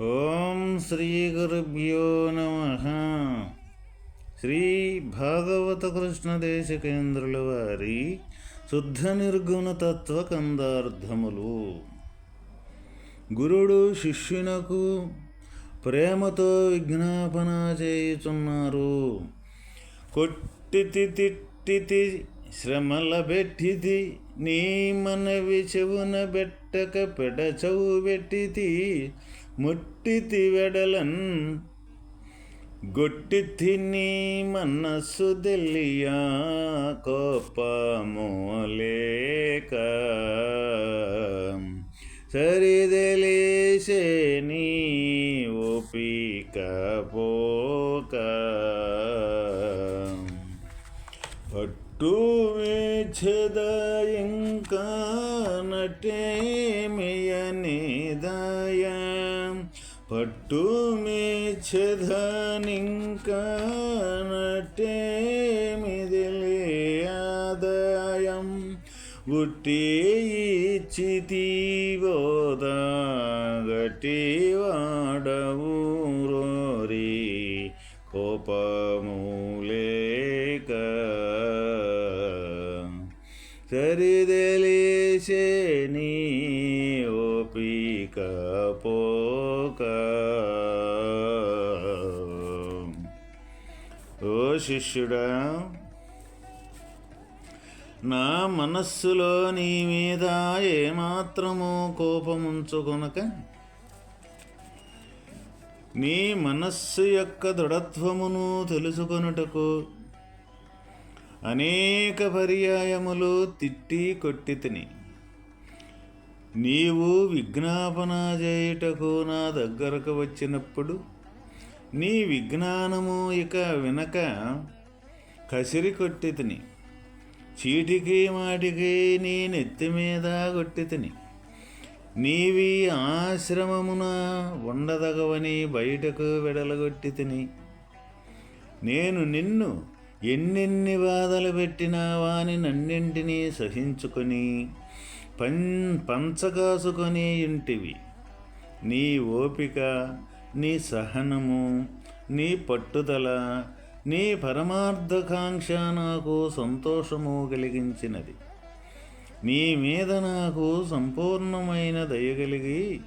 ఓం శ్రీ గురుభ్యో నమ. శ్రీ భాగవత కృష్ణ దేశకేంద్రుల వారి శుద్ధ నిర్గుణ తత్వ కందార్థములు. గురుడు శిష్యునకు ప్రేమతో విజ్ఞాపన చేయుచున్నారు. కొట్టితి తిట్టితి శ్రమల పెట్టితి నీ మనవి చెవున బెట్టక పెడచవు పెట్టితి ముట్టితి వెడలన్ గొట్టి తిని మనస్సు దెల్లియా కోపమోలేక. సరిదెలేసే నీ ఓపిక పోక పట్టు వేఛద ఇంకా నటేమియని పట్టు మేఛదనింకా నటేమిదిలియాదయం గుట్టి ఇచ్చితివోద గట్టి శిష్యుడా నా మనస్సులో నీ మీద ఏమాత్రము కోపముంచుకొనక నీ మనస్సు యొక్క దృఢత్వమును తెలుసుకొనుటకు అనేక పర్యాయములు తిట్టి కొట్టి తిని నీవు విజ్ఞాపన చేయుటకు నా దగ్గరకు వచ్చినప్పుడు నీ విజ్ఞానము ఇక వినక కసిరి కొట్టితిని చీటికి మాటికి నీ నెత్తి మీద కొట్టితిని నీవి ఆశ్రమమున ఉండదగవని బయటకు విడలగొట్టితిని నేను నిన్ను ఎన్నెన్ని బాధలు పెట్టినా వాని నన్నింటినీ సహించుకొని పం పంచకాసుకొని ఇంటివి. నీ ఓపిక నీ సహనము నీ పట్టుదల నీ పరమార్థకాంక్ష నాకు సంతోషము కలిగించినది. నీ మీద నాకు సంపూర్ణమైన దయ కలిగి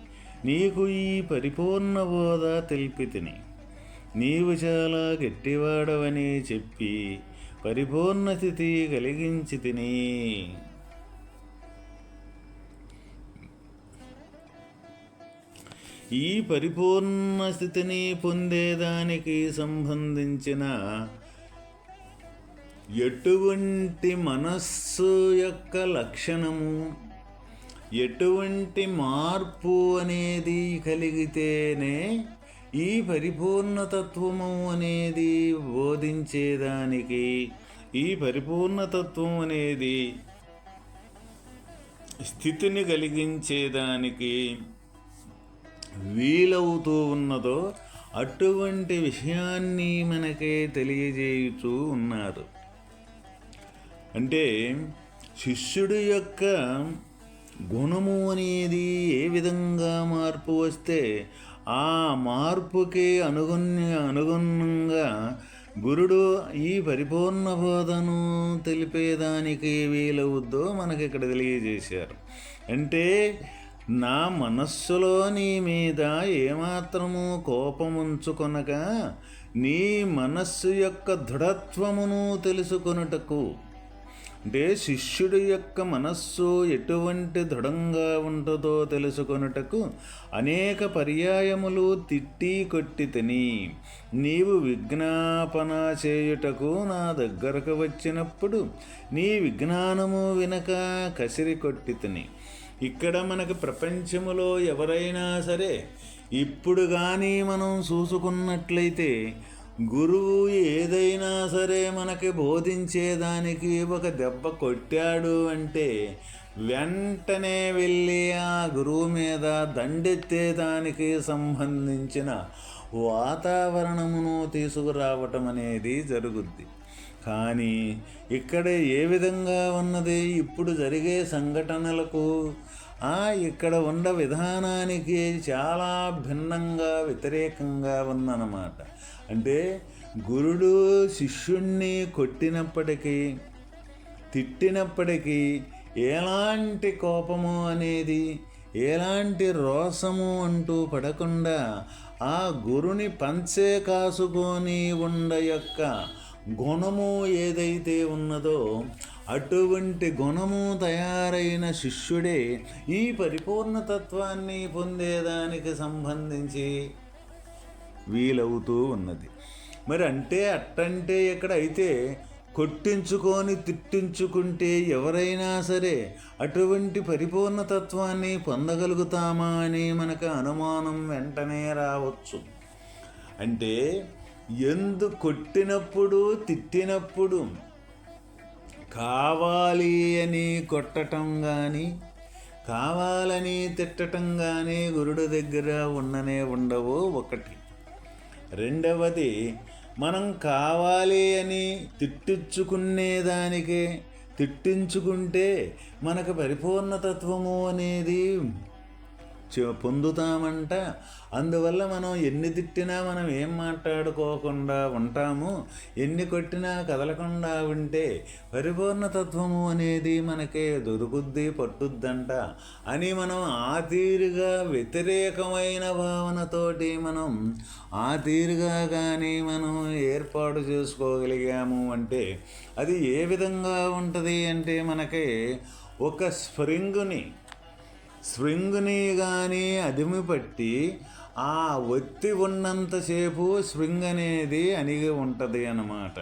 నీకు ఈ పరిపూర్ణ బోధ తెలిపి తిని నీవు చాలా గట్టివాడవని చెప్పి పరిపూర్ణ స్థితి కలిగించి తిని ఈ పరిపూర్ణ స్థితిని పొందేదానికి సంబంధించిన ఎటువంటి మనస్సు యొక్క లక్షణము ఎటువంటి మార్పు అనేది కలిగితేనే ఈ పరిపూర్ణతత్వము అనేది బోధించేదానికి ఈ పరిపూర్ణతత్వం అనేది స్థితిని కలిగించేదానికి వీలవుతూ ఉన్నదో అటువంటి విషయాన్ని మనకే తెలియజేయుచూ ఉన్నారు. అంటే శిష్యుడి యొక్క గుణము అనేది ఏ విధంగా మార్పు వస్తే ఆ మార్పుకి అనుగుణ్య అనుగుణంగా గురుడు ఈ పరిపూర్ణ బోధను తెలిపేదానికి వీలవుద్దో మనకి ఇక్కడ తెలియజేశారు. అంటే నా మనస్సులో నీ మీద ఏమాత్రము కోపముంచుకొనక నీ మనస్సు యొక్క దృఢత్వమును తెలుసుకొనుటకు. అంటే శిష్యుడి యొక్క మనస్సు ఎటువంటి దృఢంగా ఉంటుందో తెలుసుకొనుటకు అనేక పర్యాయములు తిట్టి కొట్టి తిని నీవు విజ్ఞాపన చేయుటకు నా దగ్గరకు వచ్చినప్పుడు నీ విజ్ఞానము వినక కసిరి కొట్టి తిని. ఇక్కడ మనకు ప్రపంచములో ఎవరైనా సరే ఇప్పుడు కానీ మనం చూసుకున్నట్లయితే గురువు ఏదైనా సరే మనకి బోధించేదానికి ఒక దెబ్బ కొట్టాడు అంటే వెంటనే వెళ్ళి ఆ గురువు మీద దండెత్తేదానికి సంబంధించిన వాతావరణమును తీసుకురావటం అనేది జరుగుద్ది. కానీ ఇక్కడ ఏ విధంగా ఉన్నది? ఇప్పుడు జరిగే సంఘటనలకు ఆ ఇక్కడ ఉన్న విధానానికి చాలా భిన్నంగా వ్యతిరేకంగా ఉందన్నమాట. అంటే గురుడు శిష్యుణ్ణి కొట్టినప్పటికీ తిట్టినప్పటికీ ఎలాంటి కోపము అనేది ఎలాంటి రోసము అంటూ పడకుండా ఆ గురుని పంచే కాసుకొని ఉండ యొక్క గుణము ఏదైతే ఉన్నదో అటువంటి గుణము తయారైన శిష్యుడే ఈ పరిపూర్ణతత్వాన్ని పొందేదానికి సంబంధించి వీలవుతూ ఉన్నది. మరి అంటే అట్టంటే ఇక్కడ అయితే కొట్టించుకొని తిట్టించుకుంటే ఎవరైనా సరే అటువంటి పరిపూర్ణతత్వాన్ని పొందగలుగుతామా అని మనకు అనుమానం వెంటనే రావచ్చు. అంటే ఎందు కొట్టినప్పుడు తిట్టినప్పుడు కావాలి అని కొట్టటం కానీ కావాలని తిట్టటం కానీ గురుడు దగ్గర ఉండనే ఉండవు ఒకటి. రెండవది మనం కావాలి అని తిట్టించుకునేదానికే తిట్టించుకుంటే మనకు పరిపూర్ణతత్వము అనేది పొందుతామంట. అందువల్ల మనం ఎన్ని తిట్టినా మనం ఏం మాట్లాడుకోకుండా ఉంటాము. ఎన్ని కొట్టినా కదలకుండా ఉంటే పరిపూర్ణతత్వము అనేది మనకే దొరుకుద్ది పట్టుద్దంట అని మనం ఆ తీరుగా వ్యతిరేకమైన భావనతోటి మనం ఆ తీరుగా కానీ మనం ఏర్పాటు చేసుకోగలిగాము అంటే అది ఏ విధంగా ఉంటుంది అంటే మనకి ఒక స్ప్రింగ్ని స్ప్రింగ్ని కానీ అదిమి పట్టి ఆ ఒత్తి ఉన్నంతసేపు స్ప్రింగ్ అనేది అణిగి ఉంటుంది అన్నమాట.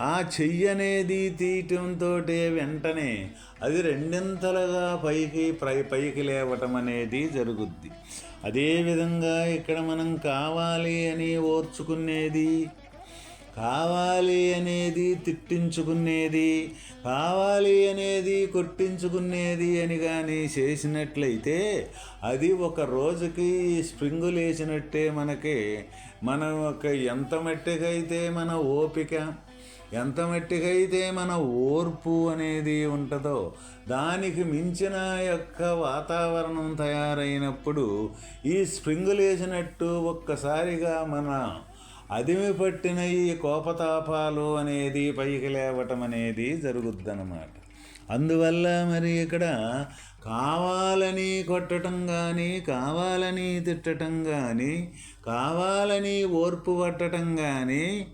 ఆ చెయ్యి అనేది తీయటంతో వెంటనే అది రెండింతలుగా పైకి పై పైకి లేవటం అనేది జరుగుద్ది. అదేవిధంగా ఇక్కడ మనం కావాలి అని ఓర్చుకునేది కావాలి అనేది తిట్టించుకునేది కావాలి అనేది కొట్టించుకునేది అని కానీ చేసినట్లయితే అది ఒక రోజుకి స్ప్రింగులు లేచినట్టే మనకి. మన ఒక ఎంత మట్టికైతే మన ఓపిక ఎంత మట్టికైతే మన ఓర్పు అనేది ఉంటుందో దానికి మించిన యొక్క వాతావరణం తయారైనప్పుడు ఈ స్ప్రింగులు లేచినట్టు ఒక్కసారిగా మన అదిమి పట్టిన ఈ కోపతాపాలు అనేది పైకి లేవటం అనేది జరుగుద్దనమాట అందువల్ల మరి ఇక్కడ కావాలని కొట్టడం కానీ కావాలని తిట్టడం కానీ కావాలని ఓర్పు పట్టడం కానీ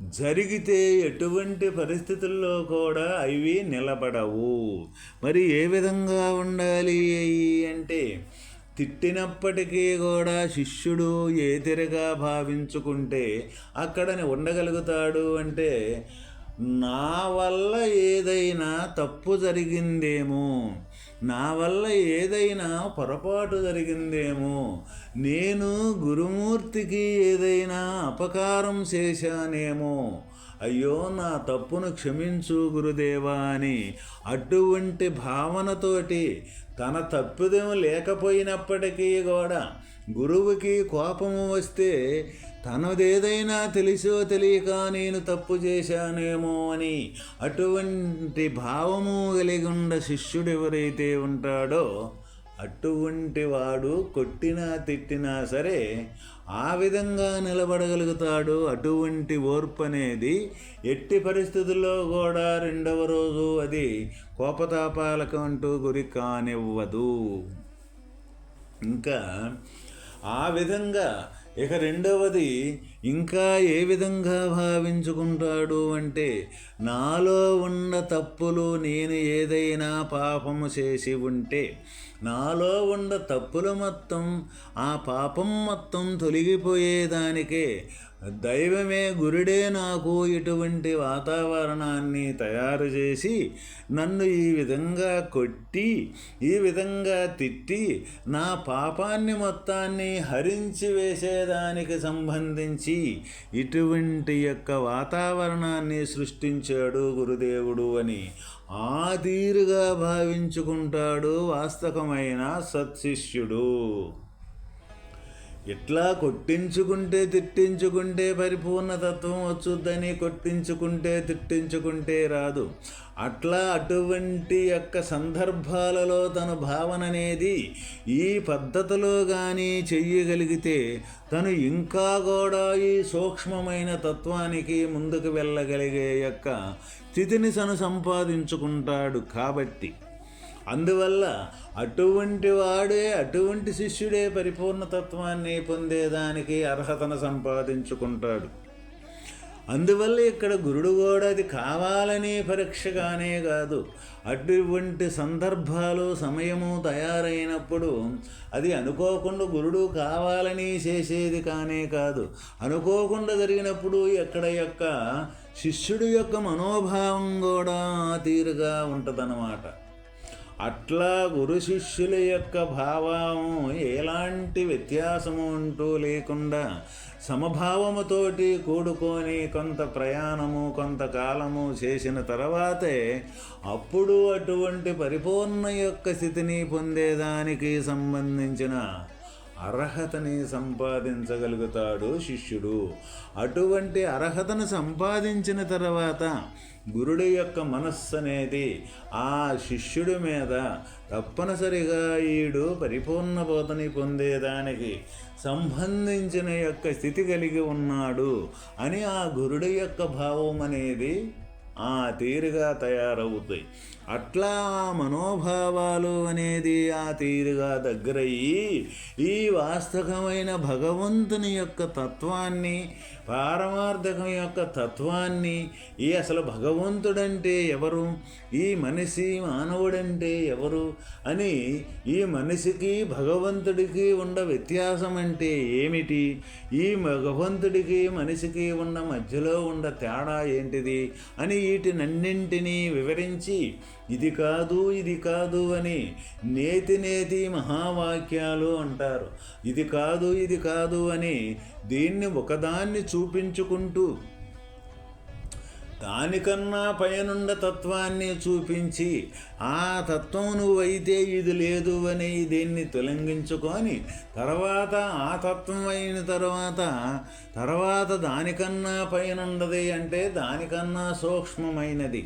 జరిగితే ఎటువంటి పరిస్థితుల్లో కూడా అవి నిలబడవు. మరి ఏ విధంగా ఉండాలి అంటే తిట్టినప్పటికీ కూడా శిష్యుడు ఏతిరగా భావించుకుంటే అక్కడని ఉండగలుగుతాడు అంటే నా వల్ల ఏదైనా తప్పు జరిగిందేమో నా వల్ల ఏదైనా పొరపాటు జరిగిందేమో నేను గురుమూర్తికి ఏదైనా అపకారం చేశానేమో అయ్యో నా తప్పును క్షమించు గురుదేవా అని అటువంటి భావనతోటి తన తప్పిదం లేకపోయినప్పటికీ కూడా గురువుకి కోపము వస్తే తనదేదైనా తెలిసో తెలియక నేను తప్పు చేశానేమో అని అటువంటి భావము కలిగి శిష్యుడు ఎవరైతే ఉంటాడో అటువంటి వాడు కొట్టినా తిట్టినా సరే ఆ విధంగా నిలబడగలుగుతాడు. అటువంటి ఓర్పు అనేది ఎట్టి పరిస్థితుల్లో కూడా రెండవ రోజు అది కోపతాపాలకు అంటూ గురి కానివ్వదు. ఇంకా ఆ విధంగా ఇక రెండవది ఇంకా ఏ విధంగా భావించుకుంటాడు అంటే నాలో ఉన్న తప్పులు నేను ఏదైనా పాపము చేసి ఉంటే నాలో ఉన్న తప్పులు మొత్తం ఆ పాపం మొత్తం తొలగిపోయేదానికే దైవమే గురుడే నాకు ఇటువంటి వాతావరణాన్ని తయారు చేసి నన్ను ఈ విధంగా కొట్టి ఈ విధంగా తిట్టి నా పాపాన్ని మొత్తాన్ని హరించి వేసేదానికి సంబంధించి ఇటువంటి యొక్క వాతావరణాన్ని సృష్టించాడు గురుదేవుడు అని ఆ భావించుకుంటాడు వాస్తవమైన సత్శిష్యుడు. ఇట్లా కొట్టించుకుంటే తిట్టించుకుంటే పరిపూర్ణతత్వం వచ్చుద్దని కొట్టించుకుంటే తిట్టించుకుంటే రాదు. అట్లా అటువంటి యొక్క సందర్భాలలో తన భావన అనేది ఈ పద్ధతిలో కానీ చెయ్యగలిగితే తను ఇంకా కూడా ఈ సూక్ష్మమైన తత్వానికి ముందుకు వెళ్ళగలిగే యొక్క స్థితిని తను సంపాదించుకుంటాడు కాబట్టి. అందువల్ల అటువంటి వాడే అటువంటి శిష్యుడే పరిపూర్ణతత్వాన్ని పొందేదానికి అర్హతను సంపాదించుకుంటాడు. అందువల్ల ఇక్కడ గురుడు కూడా అది కావాలని పరీక్షగానే కాదు అటువంటి సందర్భాలు సమయము తయారైనప్పుడు అది అనుకోకుండా గురుడు కావాలని చేసేది కానే కాదు. అనుకోకుండా జరిగినప్పుడు ఎక్కడ యొక్క శిష్యుడి యొక్క మనోభావం కూడా తీరుగా ఉంటుందన్నమాట. అట్లా గురు శిష్యుల యొక్క భావం ఎలాంటి వ్యత్యాసము అంటూ లేకుండా సమభావముతోటి కూడుకొని కొంత ప్రయాణము కొంతకాలము చేసిన తర్వాతే అప్పుడు అటువంటి పరిపూర్ణ యొక్క స్థితిని పొందేదానికి సంబంధించిన అర్హతని సంపాదించగలుగుతాడు శిష్యుడు. అటువంటి అర్హతను సంపాదించిన తర్వాత గురుడి యొక్క మనస్సు అనేది ఆ శిష్యుడి మీద తప్పనిసరిగా ఈడు పరిపూర్ణ బోధని పొందేదానికి సంబంధించిన యొక్క స్థితి కలిగి ఉన్నాడు అని ఆ గురుడి యొక్క భావం అనేది ఆ తీరుగా తయారవుతాయి. అట్లా మనోభావాలు అనేది ఆ తీరుగా దగ్గరయ్యి ఈ వాస్తవమైన భగవంతుని యొక్క తత్వాన్ని పారమార్థకం యొక్క తత్వాన్ని ఈ అసలు భగవంతుడంటే ఎవరు? ఈ మనిషి మానవుడంటే ఎవరు? అని ఈ మనిషికి భగవంతుడికి ఉన్న వ్యత్యాసం అంటే ఏమిటి? ఈ భగవంతుడికి మనిషికి ఉన్న మధ్యలో ఉన్న తేడా ఏంటిది? అని వీటినన్నింటినీ వివరించి ఇది కాదు ఇది కాదు అని నేతి నేతి మహావాక్యాలు అంటారు. ఇది కాదు ఇది కాదు అని దీన్ని ఒకదాన్ని చూపించుకుంటూ దానికన్నా పైనుండ తత్వాన్ని చూపించి ఆ తత్వం నువ్వైతే ఇది లేదు అని దీన్ని తొలగించుకొని తర్వాత ఆ తత్వం అయిన తర్వాత తర్వాత దానికన్నా పైనుండది అంటే దానికన్నా సూక్ష్మమైనది.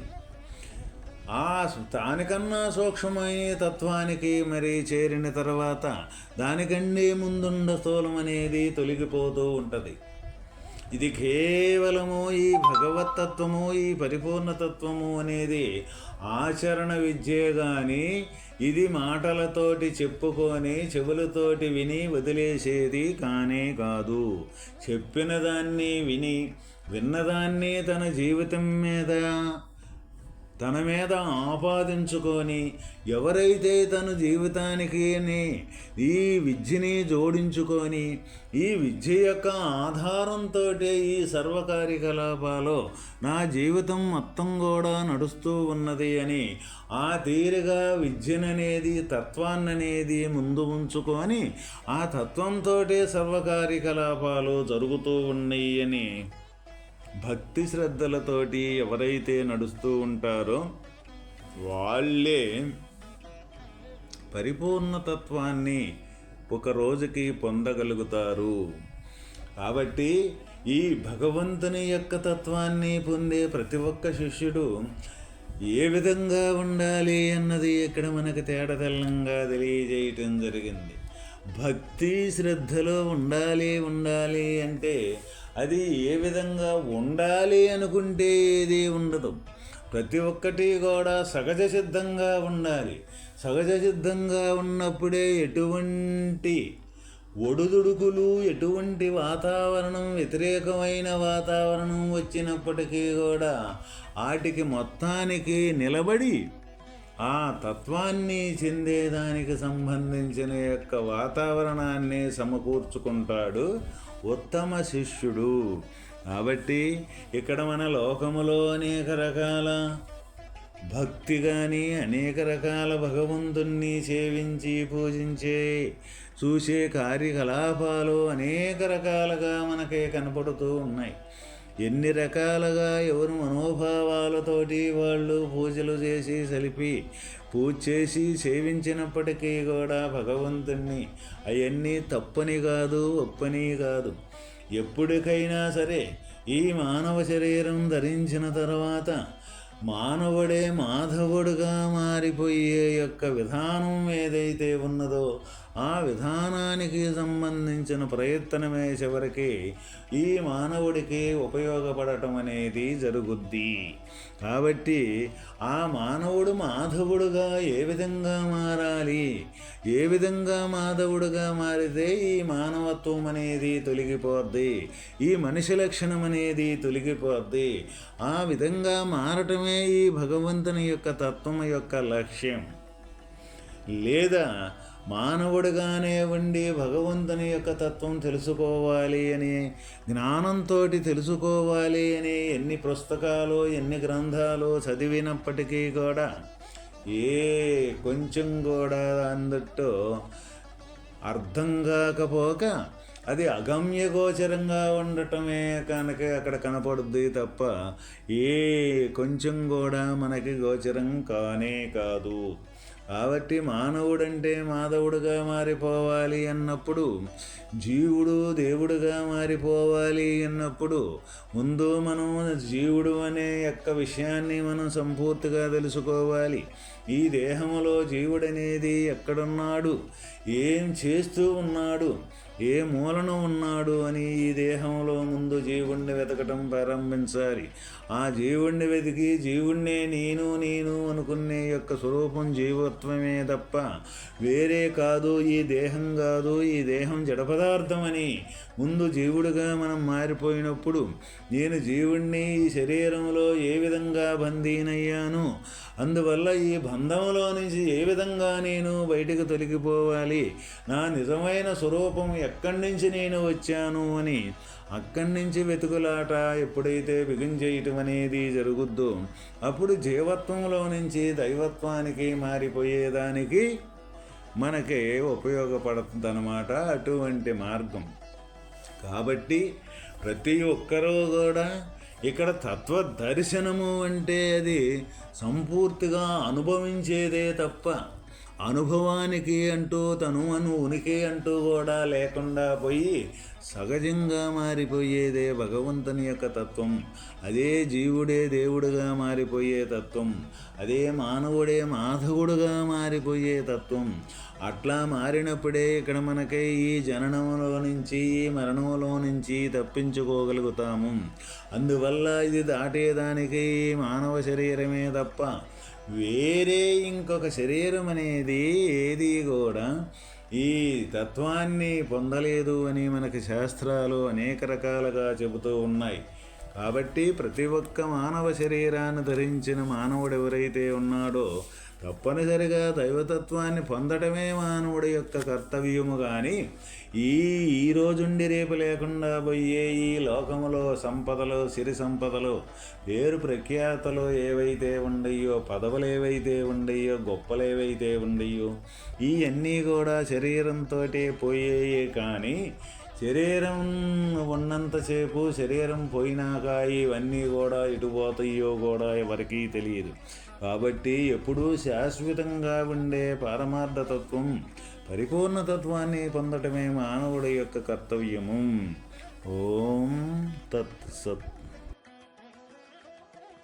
ఆ దానికన్నా సూక్ష్మమైన తత్వానికి మరి చేరిన తర్వాత దానికంటే ముందుండ స్థూలం అనేది తొలగిపోతూ ఉంటుంది. ఇది కేవలము ఈ భగవతత్వము ఈ పరిపూర్ణతత్వము అనేది ఆచరణ విద్యే కానీ ఇది మాటలతోటి చెప్పుకొని చెవులతోటి విని వదిలేసేది కానే కాదు. చెప్పిన దాన్ని విని విన్నదాన్ని తన జీవితం మీద తన మీద ఆపాదించుకొని ఎవరైతే తన జీవితానికి ఈ విద్యని జోడించుకొని ఈ విద్య యొక్క ఆధారంతో ఈ సర్వ కార్యకలాపాలు నా జీవితం మొత్తం కూడా నడుస్తూ ఉన్నది అని ఆ తీరుగా విద్యననేది తత్వాన్ననేది ముందు ఉంచుకొని ఆ తత్వంతో సర్వ కార్యకలాపాలు జరుగుతూ ఉన్నాయి అని భక్తి శ్రద్ధలతోటి ఎవరైతే నడుస్తూ ఉంటారో వాళ్ళే పరిపూర్ణతత్వాన్ని ఒక రోజుకి పొందగలుగుతారు. కాబట్టి ఈ భగవంతుని యొక్క తత్వాన్ని పొందే ప్రతి ఒక్క శిష్యుడు ఏ విధంగా ఉండాలి అన్నది ఇక్కడ మనకు తేడతెల్లంగా తెలియజేయటం జరిగింది. భక్తి శ్రద్ధలో ఉండాలి ఉండాలి అంటే అది ఏ విధంగా ఉండాలి అనుకుంటే ఏది ఉండదు. ప్రతి ఒక్కటి కూడా సహజ సిద్ధంగా ఉండాలి. సహజ సిద్ధంగా ఉన్నప్పుడే ఎటువంటి ఒడుదుడుకులు ఎటువంటి వాతావరణం వ్యతిరేకమైన వాతావరణం వచ్చినప్పటికీ కూడా వాటికి మొత్తానికి నిలబడి ఆ తత్వాన్ని చెందేదానికి సంబంధించిన యొక్క వాతావరణాన్ని సమకూర్చుకుంటాడు. ఉత్తమ శిష్యుడు. కాబట్టి ఇక్కడ మన లోకములో అనేక రకాల భక్తి కానీ అనేక రకాల భగవంతుణ్ణి సేవించి పూజించే చూసే కార్యకలాపాలు అనేక రకాలుగా మనకే కనపడుతూ ఉన్నాయి. ఎన్ని రకాలుగా ఎవరు మనోభావాలతోటి వాళ్ళు పూజలు చేసి సలిపి పూజ చేసి సేవించినప్పటికీ కూడా భగవంతుణ్ణి అవన్నీ తప్పని కాదు ఒప్పని కాదు. ఎప్పటికైనా సరే ఈ మానవ శరీరం ధరించిన తర్వాత మానవుడే మాధవుడుగా మారిపోయే యొక్క విధానం ఏదైతే ఉన్నదో ఆ విధానానికి సంబంధించిన ప్రయత్నమే చివరికి ఈ మానవుడికి ఉపయోగపడటం అనేది జరుగుద్ది. కాబట్టి ఆ మానవుడు మాధవుడుగా ఏ విధంగా మారాలి? ఏ విధంగా మాధవుడుగా మారితే ఈ మానవత్వం అనేది తొలగిపోద్ది? ఈ మనిషి లక్షణం అనేది తొలగిపోద్ది? ఆ విధంగా మారటమే ఈ భగవంతుని యొక్క తత్వం యొక్క లక్ష్యం. లేదా మానవుడిగానే ఉండి భగవంతుని యొక్క తత్వం తెలుసుకోవాలి అని జ్ఞానంతో తెలుసుకోవాలి అని ఎన్ని పుస్తకాలు ఎన్ని గ్రంథాలు చదివినప్పటికీ కూడా ఏ కొంచెం కూడా అందట్టు అర్థం కాకపోక అది అగమ్యగోచరంగా ఉండటమే కనుక అక్కడ కనపడుద్ది తప్ప ఏ కొంచెం కూడా మనకి గోచరం కానే కాదు. కాబట్టి మానవుడంటే మాధవుడుగా మారిపోవాలి అన్నప్పుడు జీవుడు దేవుడుగా మారిపోవాలి అన్నప్పుడు ముందు మనం జీవుడు అనే యొక్క విషయాన్ని మనం సంపూర్తిగా తెలుసుకోవాలి. ఈ దేహములో జీవుడనేది ఎక్కడున్నాడు? ఏం చేస్తూ ఉన్నాడు? ఏ మూలన ఉన్నాడు అని ఈ దేహంలో ముందు జీవుణ్ణి వెతకటం ప్రారంభించాలి. ఆ జీవుణ్ణి వెతికి జీవుణ్ణే నేను నేను అనుకునే యొక్క స్వరూపం జీవత్వమే తప్ప వేరే కాదు ఈ దేహం కాదు ఈ దేహం జడపదార్థమని ముందు జీవుడుగా మనం మారిపోయినప్పుడు నేను జీవుణ్ణి ఈ శరీరంలో ఏ విధంగా బందీనయ్యాను అందువల్ల ఈ బంధంలో నుంచి ఏ విధంగా నేను బయటకు తొలగిపోవాలి? నా నిజమైన స్వరూపం ఎక్కడి నుంచి నేను వచ్చాను అని అక్కడి నుంచి వెతుకులాట ఎప్పుడైతే బిగించేయటం అనేది జరుగుద్దో అప్పుడు జీవత్వంలో నుంచి దైవత్వానికి మారిపోయేదానికి మనకి ఉపయోగపడుతుందన్నమాట అటువంటి మార్గం. కాబట్టి ప్రతి ఒక్కరూ కూడా ఇక్కడ తత్వ దర్శనము అంటే అది సంపూర్తిగా అనుభవించేదే తప్ప అనుభవానికి అంటూ తను అను ఉనికి అంటూ కూడా లేకుండా పోయి సహజంగా మారిపోయేదే భగవంతుని యొక్క తత్వం. అదే జీవుడే దేవుడుగా మారిపోయే తత్వం. అదే మానవుడే మాధవుడుగా మారిపోయే తత్వం. అట్లా మారినప్పుడే ఇక్కడ మనకి ఈ జననంలో నుంచి ఈ మరణంలో నుంచి తప్పించుకోగలుగుతాము. అందువల్ల ఇది దాటేదానికి మానవ శరీరమే తప్ప వేరే ఇంకొక శరీరం అనేది ఏది కూడా ఈ తత్వాన్ని పొందలేదు అని మనకి శాస్త్రాలు అనేక రకాలుగా చెబుతూ ఉన్నాయి. కాబట్టి ప్రతి ఒక్క మానవ శరీరాన్ని ధరించిన మానవుడు ఎవరైతే ఉన్నాడో తప్పనిసరిగా దైవతత్వాన్ని పొందటమే మానవుడి యొక్క కర్తవ్యము కానీ ఈ ఈ రోజుండి రేపు లేకుండా పోయే ఈ లోకములో సంపదలు సిరి సంపదలు పేరు ప్రఖ్యాతలు ఏవైతే ఉండయో పదవులు ఏవైతే ఉండయో గొప్పలు ఏవైతే ఉండయో ఇవన్నీ కూడా శరీరంతో పోయేయే కానీ శరీరం ఉన్నంతసేపు శరీరం పోయినాక ఇవన్నీ కూడా ఇటు పోతాయో కూడా ఎవరికీ తెలియదు. కాబట్టి ఎప్పుడూ శాశ్వతంగా ఉండే పారమార్థతత్వం పరిపూర్ణతత్వాన్ని పొందటమే మానవుడి యొక్క కర్తవ్యము. ఓం తత్సత్